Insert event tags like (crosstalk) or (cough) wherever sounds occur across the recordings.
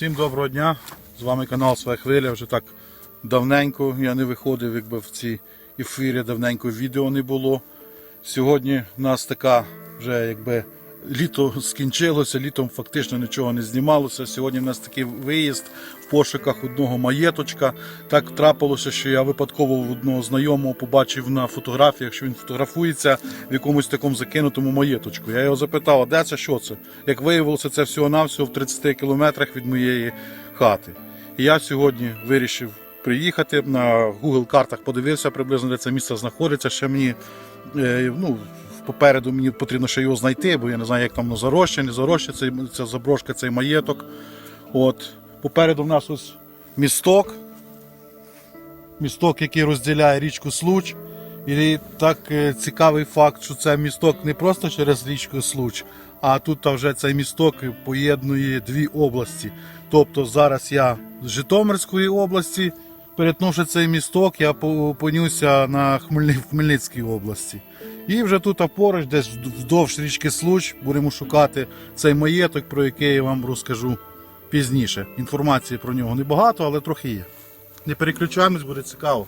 Всім доброго дня! З вами канал Своя Хвиля. Вже так давненько я не виходив, якби в ці ефірі давненько відео не було. Сьогодні в нас така вже якби літо скінчилося, літом фактично нічого не знімалося. Сьогодні в нас такий виїзд в пошуках одного маєточка. Так трапилося, що я випадково одного знайомого побачив на фотографіях, що він фотографується в якомусь такому закинутому маєточку. Я його запитав, а де це що це? Як виявилося, це всього-навсього в 30 кілометрах від моєї хати. І я сьогодні вирішив приїхати на Google картах, подивився приблизно, де це місце знаходиться. Ще мені е, ну, попереду мені потрібно ще його знайти, бо я не знаю, як там воно зароща, не зароща, цей, ця заброшка, цей маєток. От. Попереду в нас ось місток. Місток, який розділяє річку Случ. І так е, цікавий факт, що це місток не просто через річку Случ, а тут вже цей місток поєднує дві області. Тобто зараз я з Житомирської області, перетнувши цей місток, я опинюся на Хмельницькій області. І вже тут поруч, десь вздовж річки Случ, будемо шукати цей маєток, про який я вам розкажу пізніше. Інформації про нього небагато, але трохи є. Не переключаємось, буде цікаво.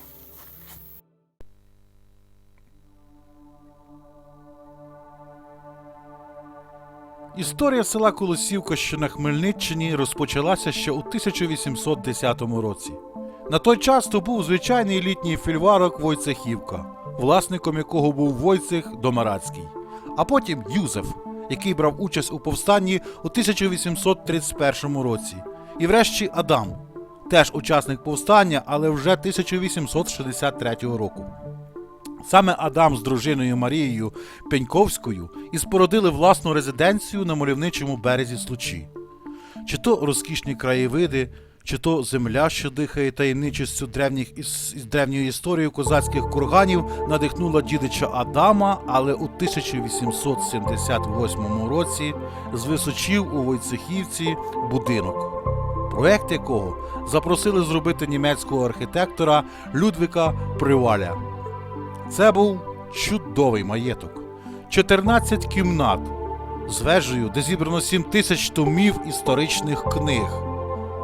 Історія села Колосівка, що на Хмельниччині, розпочалася ще у 1810 році. На той час то був звичайний літній фільварок Войцехівка, власником якого був Войцех Домарацький, а потім Юзеф, який брав участь у повстанні у 1831 році, і врешті Адам, теж учасник повстання, але вже 1863 року. Саме Адам з дружиною Марією Пеньковською і спородили власну резиденцію на мальовничому березі Случі. Чи то розкішні краєвиди, чи то земля, що дихає таємничістю древніх із древньої історії козацьких курганів, надихнула дідича Адама, але у 1878 році звисочив у Войцехівці будинок, проект якого запросили зробити німецького архітектора Людвіка Приваля. Це був чудовий маєток. 14 кімнат з вежею, де зібрано 7 тисяч томів історичних книг.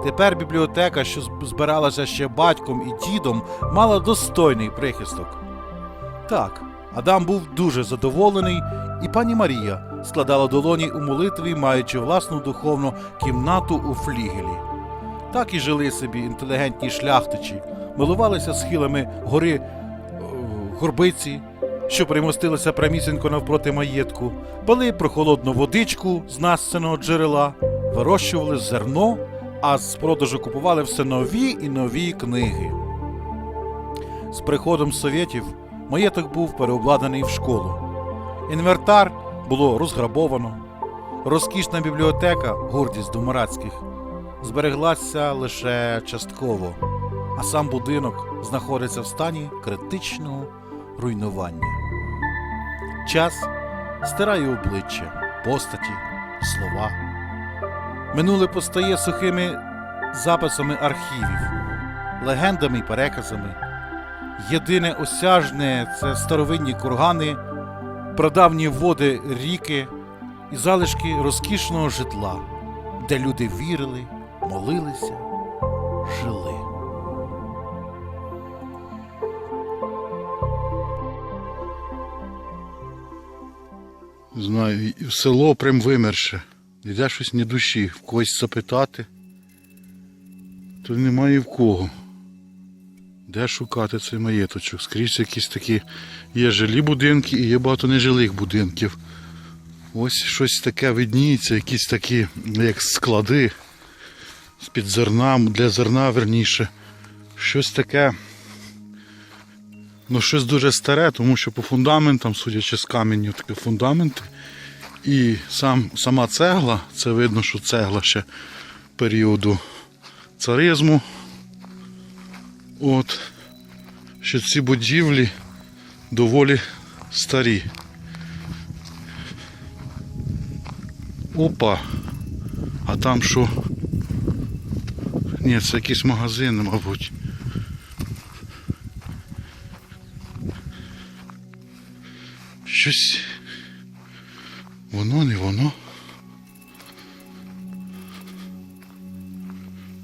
Тепер бібліотека, що збиралася ще батьком і дідом, мала достойний прихисток. Так, Адам був дуже задоволений, і пані Марія складала долоні у молитві, маючи власну духовну кімнату у флігелі. Так і жили собі інтелігентні шляхтичі, милувалися схилами гори е, горбиці, що примостилися прямісінько навпроти маєтку, пили прохолодну водичку з насценого джерела, вирощували зерно, а з продажу купували все нові і нові книги. З приходом совєтів маєток був переобладнаний в школу. Інвертар було розграбовано. Розкішна бібліотека, гордість домарацьких, збереглася лише частково, а сам будинок знаходиться в стані критичного руйнування. Час стирає обличчя, постаті, слова. Минуле постає сухими записами архівів, легендами й переказами. Єдине осяжне це старовинні кургани, прадавні води ріки і залишки розкішного житла, де люди вірили, молилися, жили. Знаю, і село прям вимерше. Йде щось ні душі, в когось запитати. То немає в кого. Де шукати цей маєточок? Скрізь якісь такі є жилі будинки і є багато нежилих будинків. Ось щось таке видніється, якісь такі, як склади з-під зерна, для зерна верніше. Щось таке. Ну, щось дуже старе, тому що по фундаментам, судячи з каменю, такі фундаменти. І сам, сама цегла, це видно, що цегла ще періоду царизму. От, що ці будівлі доволі старі. Опа! А там що? Ні, це якийсь магазин, мабуть. Щось. Воно не воно.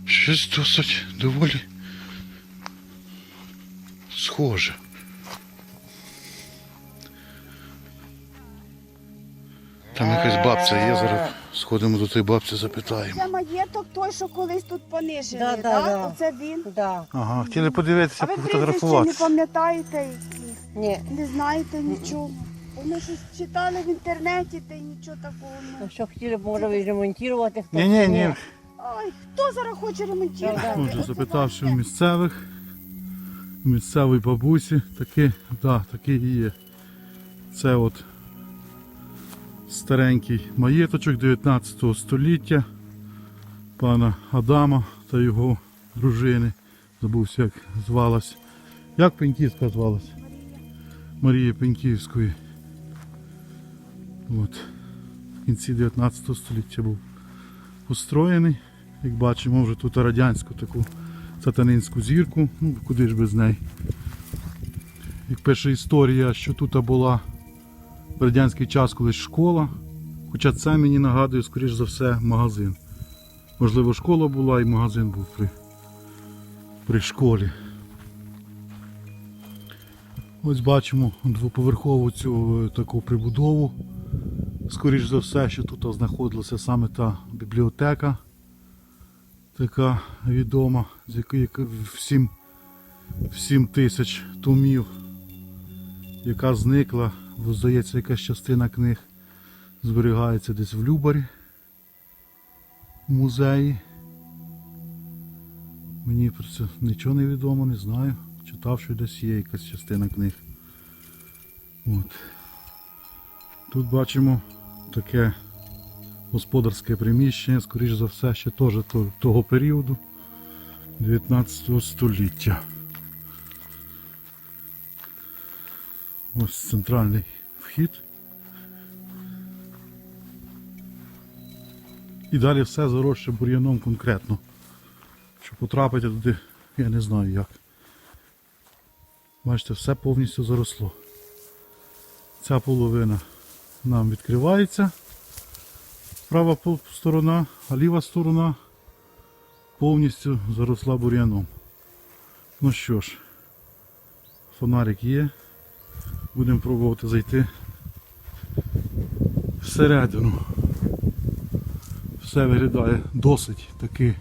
Щось досить доволі схоже. Там якась бабця є, зараз сходимо до тієї бабці, запитаємо. Це маєток той, що колись тут понижений, Да, так? да, да. Оце він. Да. Ага, хотіли подивитися, А ви прізвище не пам'ятаєте які? Ні. Не знаєте нічого. Вони щось читали в інтернеті, та й нічого такого. А Ну. Що хотіли б, може, відремонтувати хтось? Ні, ні, ні. Ой, хто зараз хоче ремонтувати? Отже, запитавши у місцевих, у місцевої бабусі, таки, да, таки і є. Це от старенький маєточок 19 століття пана Адама та його дружини. Забувся, як звалась. Як Пеньківська звалась? Марія Пеньківської. От. В кінці 19 століття був построєний. Як бачимо, вже тут радянську таку сатанинську зірку, ну куди ж без неї. Як пише історія, що тут була в радянський час колись школа, хоча це мені нагадує, скоріш за все, магазин. Можливо, школа була і магазин був при, при школі. Ось бачимо двоповерхову цю е, таку прибудову. Скоріш за все, що тут знаходилася саме та бібліотека така відома, з якої яка в 7, тисяч томів, яка зникла, здається, якась частина книг зберігається десь в Любарі в музеї. Мені про це нічого не відомо, не знаю. Читав, що десь є якась частина книг. От. Тут бачимо таке господарське приміщення, скоріш за все, ще теж того періоду 19 століття. Ось центральний вхід. І далі все заросше бур'яном конкретно. Щоб потрапити туди, я не знаю як. Бачите, все повністю заросло. Ця половина нам відкривається права сторона, а ліва сторона повністю заросла бур'яном. Ну що ж, фонарик є. Будемо пробувати зайти всередину. Все виглядає досить таки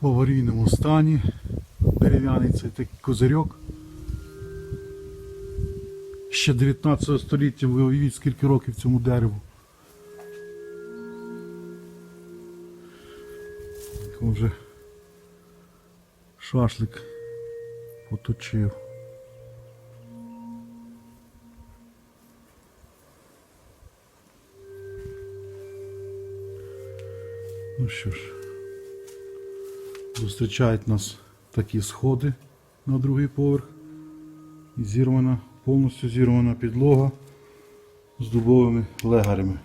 в аварійному стані. Дерев'яний цей такий козирьок. Ще 19 століття, ви уявіть, скільки років цьому дереву. Його вже шашлик поточив. Ну що ж, зустрічають нас такі сходи на другий поверх. І зірвана, повністю зірвана підлога з дубовими легарями.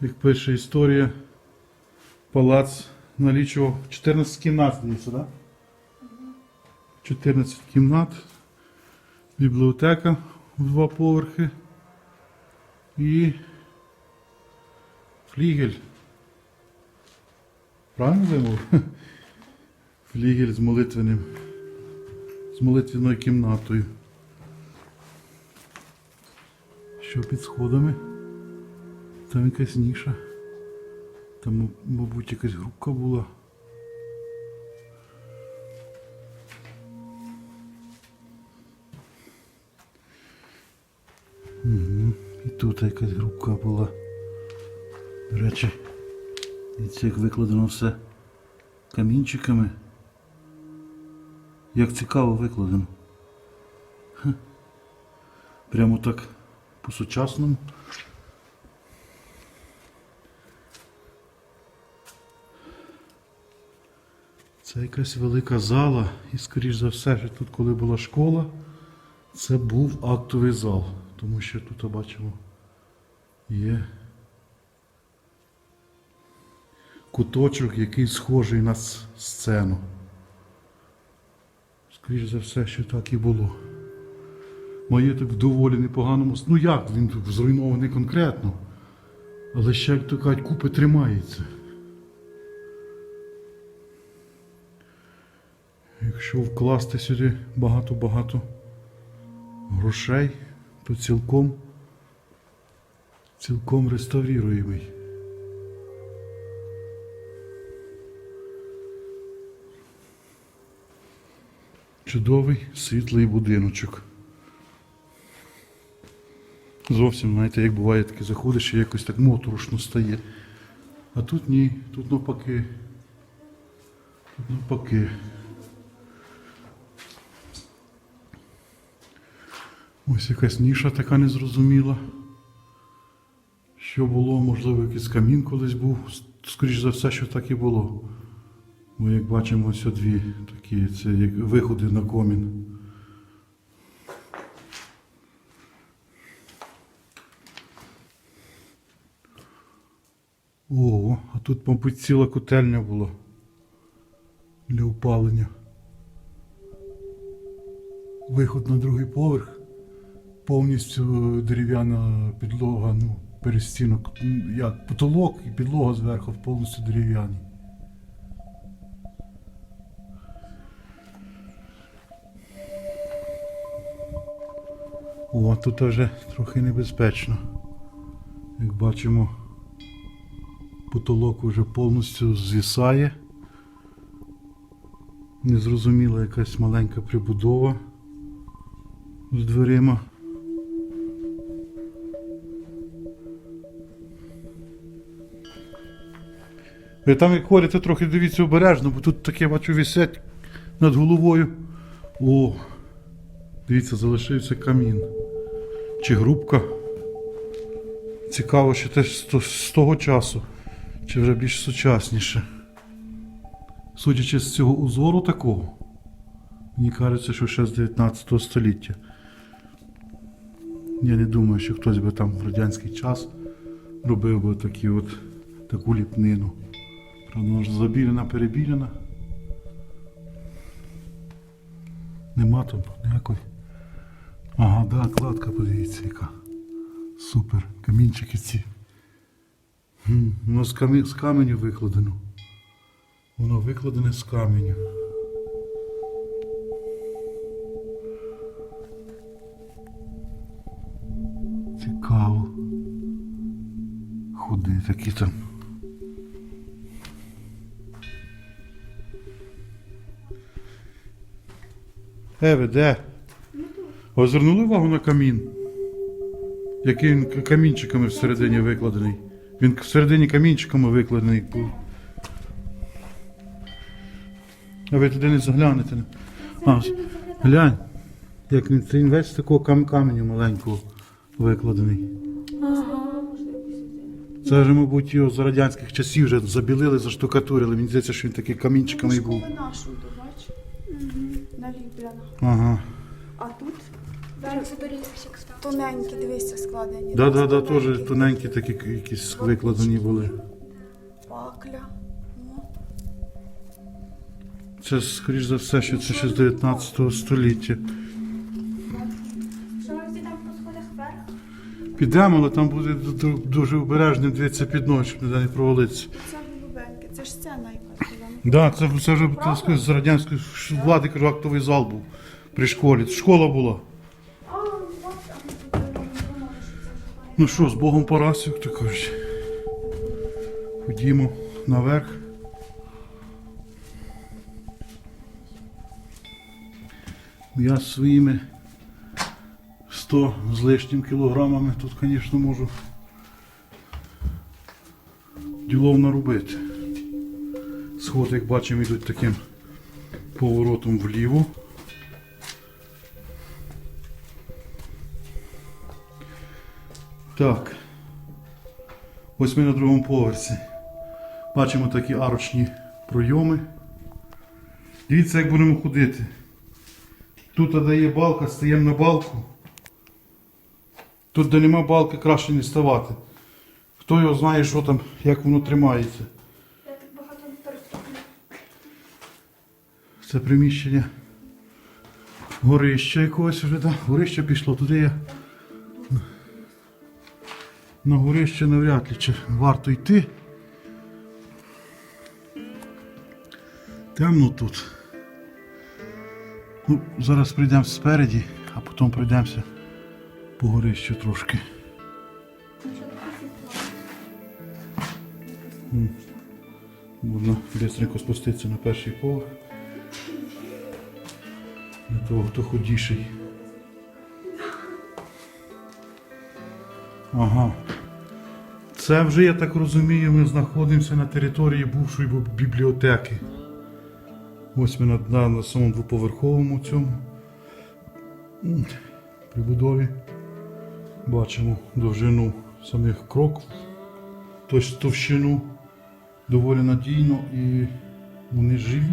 Як пише історія, палац налічував 14 кімнат, здається, так? 14 кімнат, бібліотека в два поверхи і флігель. Правильно вимов? Флігель з молитвеним, з молитвенною кімнатою. Що під сходами? Там якась ніша. Там, мабуть, якась групка була. Угу. І тут якась групка була. До речі, дивіться, як викладено все камінчиками. Як цікаво викладено. Хе. Прямо так по-сучасному. Це якась велика зала, і скоріш за все, що тут, коли була школа, це був актовий зал, тому що тут бачимо є куточок, який схожий на сцену. Скоріш за все, що так і було. Маєток в доволі непоганому. Ну як, він тут зруйнований конкретно. Але ще, як то кажуть, купи тримається. Якщо вкласти сюди багато-багато грошей, то цілком, цілком реставріруємий. Чудовий світлий будиночок. Зовсім, знаєте, як буває таке заходиш і якось так моторошно стає. А тут ні, тут навпаки. Тут навпаки. Ось якась ніша така незрозуміла. Що було, можливо, якийсь камін колись був. Скоріше за все, що так і було. Бо як бачимо, ось дві такі, це як виходи на комін. О, а тут, мабуть, ціла котельня була для опалення. Виход на другий поверх, повністю дерев'яна підлога, ну, перестінок, як потолок і підлога зверху повністю дерев'яні. О, тут вже трохи небезпечно. Як бачимо, потолок вже повністю звісає. Незрозуміла якась маленька прибудова з дверима. Ви там як ходите, трохи дивіться обережно, бо тут таке бачу висять над головою. О, дивіться, залишився камін. Чи грубка. Цікаво, що теж з того часу, чи вже більш сучасніше. Судячи з цього узору такого, мені кажеться, що ще з 19 століття. Я не думаю, що хтось би там в радянський час робив би такі от, таку ліпнину. Правда, вона ж забілена, перебілена. Нема там ніякої. Ага, да, кладка, подивіться, яка. Супер. Камінчики ці. Воно з, камі... з каменю викладено. Воно викладене з каменю. Цікаво. Ходи такі там. Е, ви де? Ви звернули увагу на камін? Який він камінчиками всередині викладений. Він всередині камінчиками викладений. був. А ви туди не заглянете. А, глянь. Як він, це він весь з такого кам каменю маленького викладений. Це вже, мабуть, його з радянських часів вже забілили, заштукатурили. Мені здається, що він такий камінчиками і був. Школа нашу, то бач. Наліплена. Ага. А тут. Тоненькі, дивися, складені. Да, да, да, теж тоненькі такі якісь викладені були. Пакля. Це, скоріш за все, що це ще з 19 століття. Що ви всі там по сходах вверх? Підемо, але там буде ду- ду- дуже обережним дивитися під ноги, щоб ніде не провалитися. Це голубеньке, це ж сцена якась була. Так, да, це, це вже з радянської влади кажу, актовий зал був при школі. Школа була. А, бачите, а ми тут думали, що це вже Ну що, з Богом пораз, як то кажуть. Ходімо наверх. Я з своїми 100 з лишнім кілограмами тут, звісно, можу ділов наробити. Сходи, як бачимо, йдуть таким поворотом вліво. Так. Ось ми на другому поверсі. Бачимо такі арочні пройоми. Дивіться, як будемо ходити. Тут де є балка, стаємо на балку. Тут, де нема балки, краще не ставати. Хто його знає, що там, як воно тримається. Я так багато. Це приміщення горище якогось вже, да? Горище пішло туди. Я... На горище навряд ли чи варто йти. Темно тут. Ну, зараз прийдемо спереді, а потім пройдемося по горищу трошки. Можна швидко спуститися на перший поверх. Для того, хто худіший. Ага. Це вже, я так розумію, ми знаходимося на території бувшої бібліотеки. Ось ми на, на, на самому двоповерховому цьому прибудові. Бачимо довжину самих кроків, тобто товщину доволі надійно і вони живі.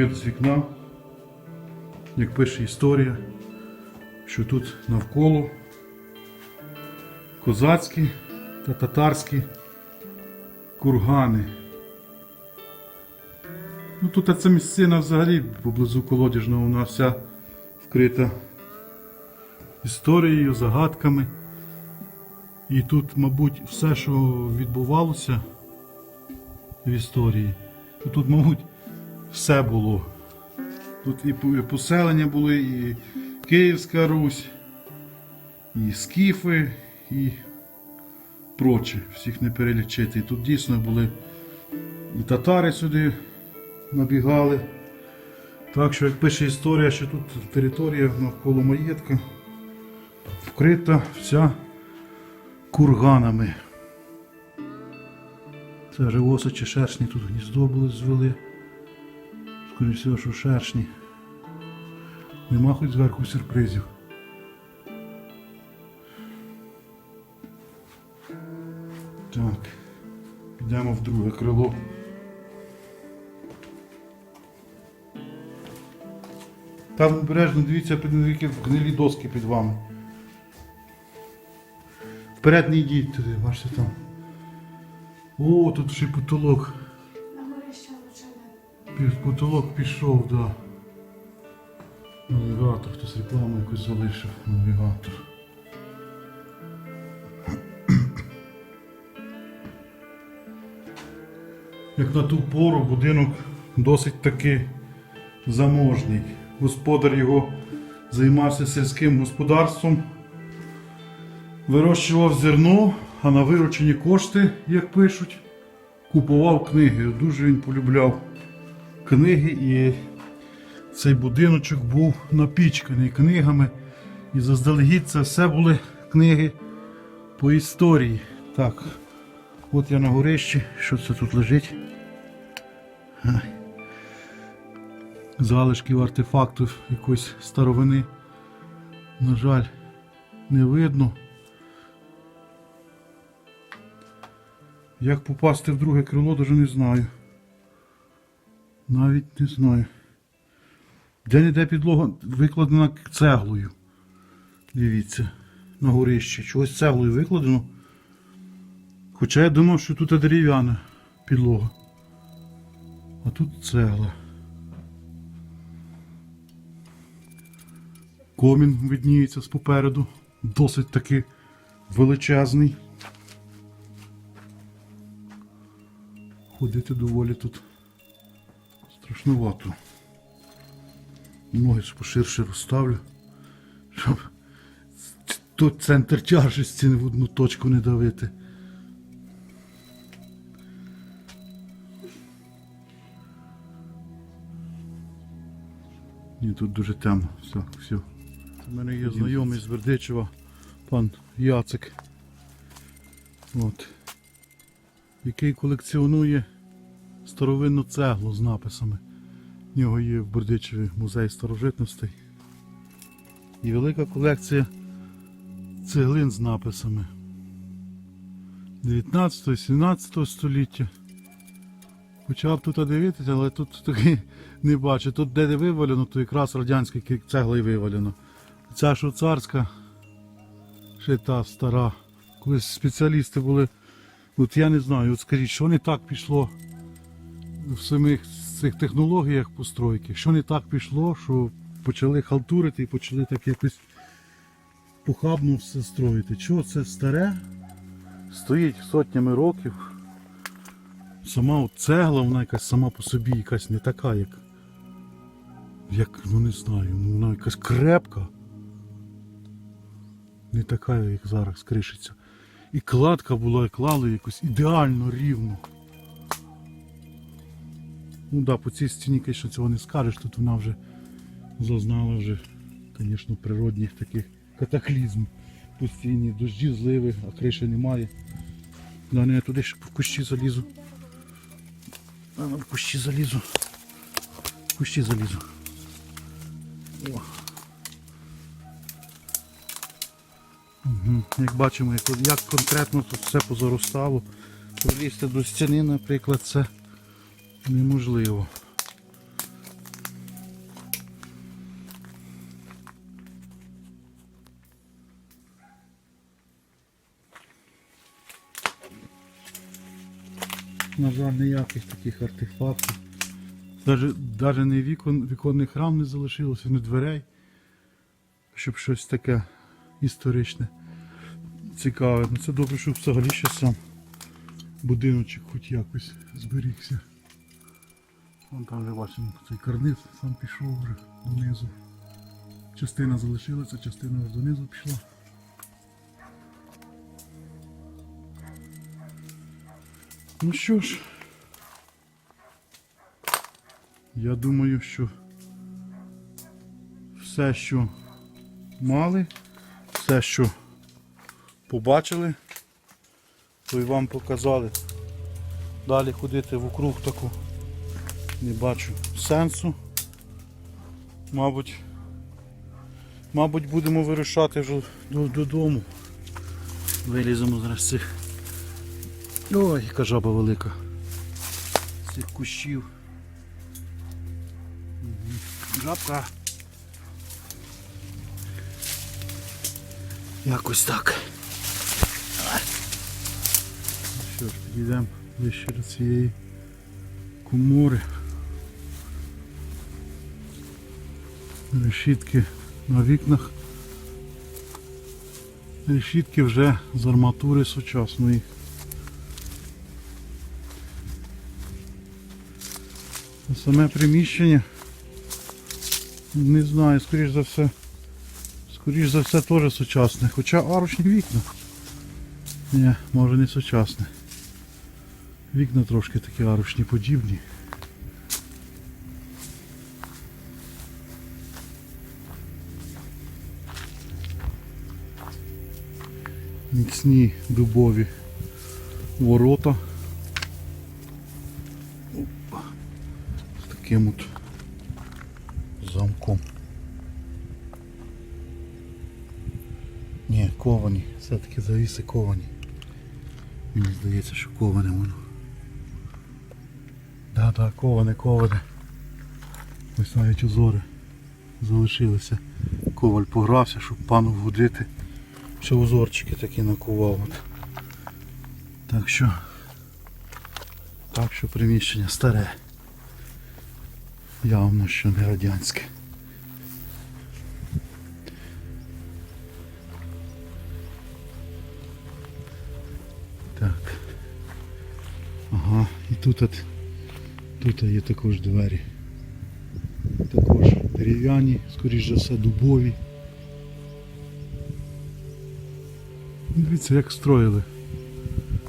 Вид з вікна, як пише історія, що тут навколо козацькі та татарські кургани. Ну тут ця місцина взагалі поблизу колодяжного вона вся вкрита історією, загадками. І тут, мабуть, все, що відбувалося в історії, тут, мабуть, все було. Тут і поселення були, і Київська Русь, і скіфи, і проче. Всіх не перелічити. І тут дійсно були і татари сюди набігали. Так що, як пише історія, що тут територія навколо маєтка вкрита вся курганами. Це вже осочі шершні тут гніздо були звели. Скоріше всього, що шершні. Нема хоч зверху сюрпризів. Так. Підемо в друге крило. Там обережно дивіться, під гнилі доски під вами. Вперед не йдіть туди, бачите там. О, тут ще потолок. Потолок пішов, да. Навігатор, хтось рекламу якусь залишив. Навігатор. Як на ту пору будинок досить таки заможний. Господар його займався сільським господарством, вирощував зерно, а на виручені кошти, як пишуть, купував книги. Дуже він полюбляв книги, і цей будиночок був напічканий книгами. І заздалегідь це все були книги по історії. Так, от я на горищі. Що це тут лежить? Залишків артефактів якоїсь старовини. На жаль, не видно. Як попасти в друге крило, даже не знаю. Навіть не знаю. Де не де підлога викладена цеглою. Дивіться, на горищі. Чогось цеглою викладено. Хоча я думав, що тут дерев'яна підлога. А тут цегла. Комін видніється з попереду. Досить таки величезний. Ходити доволі тут страшнувато. Ноги поширше розставлю, щоб тут центр тяжесті в одну точку не давити. Ні, тут дуже темно. Все, все. У мене є знайомий з Бердичева, пан Яцик. От. Який колекціонує старовинну цеглу з написами. В нього є в Бердичеві музей старожитностей. І велика колекція цеглин з написами 19-17 століття. Почав тут дивитися, але тут таки (laughs) не бачу. Тут де вивалено, то якраз радянська цегла і вивалено. Ця що царська, ще та стара. Колись спеціалісти були. От я не знаю, от скажіть, що не так пішло в самих цих технологіях постройки, що не так пішло, що почали халтурити і почали так якось похабно все строїти. Чого це старе? Стоїть сотнями років. Сама от цегла, вона якась сама по собі якась не така, як. Як, ну не знаю, ну вона якась крепка. Не така, як зараз кришиться. І кладка була, і клали якось ідеально рівно. Ну да, по цій стіні, звісно, цього не скажеш, тут вона вже зазнала вже, звісно, природних таких катаклізм. Постійні дощі, зливи, а криші немає. Да, не, я туди ще в кущі залізу. А, ну, в кущі залізу. В кущі залізу. О. Угу. Як бачимо, як конкретно тут все позаростало. Пролізти до стіни, наприклад, це неможливо. На жаль, ніяких таких артефактів. Даже, даже не вікон, віконних рам не залишилося, не дверей. Щоб щось таке історичне цікаве. Ну це добре, що взагалі ще сам будиночок хоч якось зберігся. Вон там вже бачимо цей карниз сам пішов вже донизу. Частина залишилася, частина вже донизу пішла. Ну що ж, я думаю, що все, що мали, все, що побачили, то й вам показали. Далі ходити вокруг таку не бачу сенсу. Мабуть, мабуть, будемо вирушати вже додому. Виліземо зараз цих. Ой, яка жаба велика. З цих кущів. Жабка. Якось так. Ну Що ж, підійдемо ближче до цієї комори. Решітки на вікнах. Решітки вже з арматури сучасної. Саме приміщення. Не знаю, скоріш за все. Скоріш за все теж сучасне. Хоча арочні вікна. Ні, може не сучасне. Вікна трошки такі арочні подібні. Міцні дубові ворота. З таким от замком. Ні, ковані, все-таки завіси ковані. Мені здається, що коване воно. Да, да, коване, коване. Ось навіть узори залишилися. Коваль погрався, щоб пану вгодити. Ще узорчики такі накував. Так що. Так що приміщення старе. Явно, що не радянське. Так. Ага, і тут, от, тут є також двері. Також дерев'яні, скоріш за все, дубові. Дивіться, як строїли.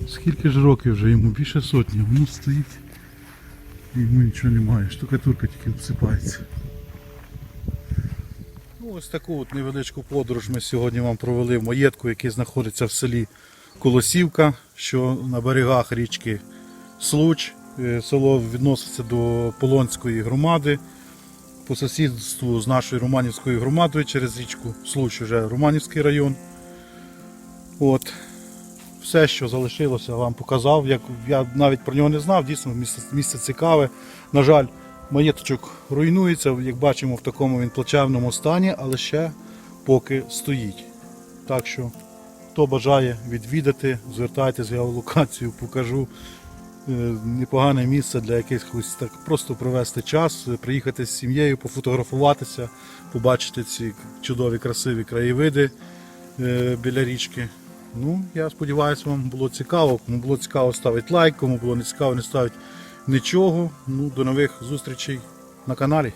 Скільки ж років вже йому? Більше сотні. Воно стоїть. Йому нічого немає. Штукатурка тільки обсипається. Ну, ось таку от невеличку подорож ми сьогодні вам провели в маєтку, який знаходиться в селі Колосівка, що на берегах річки Случ. Е, Село відноситься до Полонської громади. По сусідству з нашою Романівською громадою через річку Случ, вже Романівський район. От. все, що залишилося, вам показав. Як я навіть про нього не знав, дійсно місце, місце цікаве. На жаль, маєточок руйнується, як бачимо, в такому він плачевному стані, але ще поки стоїть. Так що, хто бажає відвідати, звертайтеся, я локацію покажу. Е, Непогане місце для якихось так просто провести час, приїхати з сім'єю, пофотографуватися, побачити ці чудові красиві краєвиди е, біля річки. Ну, я сподіваюся, вам було цікаво. Кому було цікаво, ставить лайк, кому було не цікаво, не ставить нічого. Ну, до нових зустрічей на каналі.